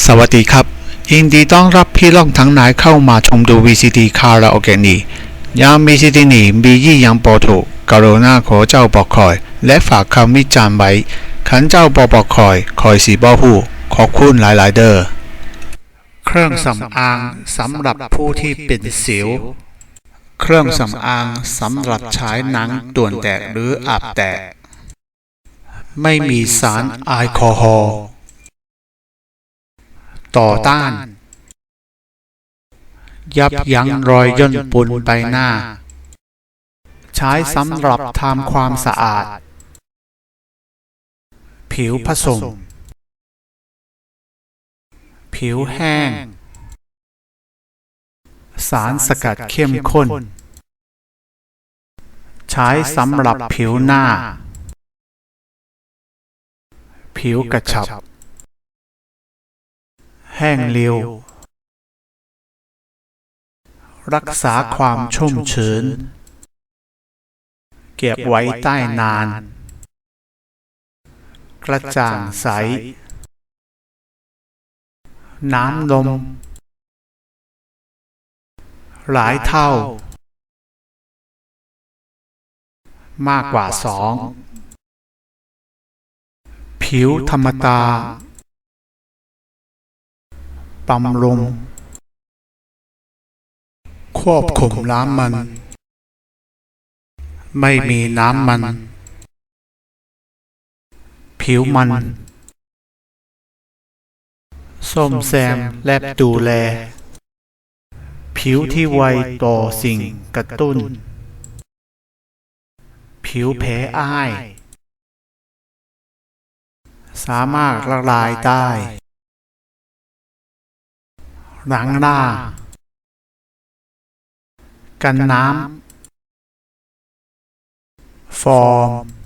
สวัสดีครับ ยินดีต้อนรับพี่น้องทั้งหลายเข้ามาชมดู VCD คาราโอเกะนี้ยาม VCD นี้มียี่ยังโปรถูกกรุณาขอเจ้าบอกคอย และฝากคำวิจารณ์ไว้ขันเจ้าบอกบอกคอย คอยสีบ่หูขอบคุณหลายๆเด้อเครื่องสำอางสำหรับผู้ที่เป็นสิว เครื่องสำอางสำหรับใช้หนังต่วนแตกหรืออาบแตก ไม่มีสารแอลกอฮอล์ ต่อต้าน ยับยั้งรอยย่นปุนใบหน้า ใช้สำหรับทำความสะอาด ผิวผสม ผิวแห้ง สารสกัดเข้มข้น ใช้สำหรับผิวหน้า ผิวกระชับ ห้งเร็ว รักษาความชุ่มชื้น เก็บไว้ใต้นาน กระจ่างใส น้ำนม หลายเท่า มากกว่าสอง ผิวธรรมตา บำรุงควบคุมน้ำมัน ไม่มีน้ำมัน ผิวมัน ส้มแซมแลบดูแล ผิวที่ไวต่อสิ่งกระตุ้น ผิวแพ้อ้าย สามารถละลายได้ หนังหน้า กันน้ำ ฟอร์ม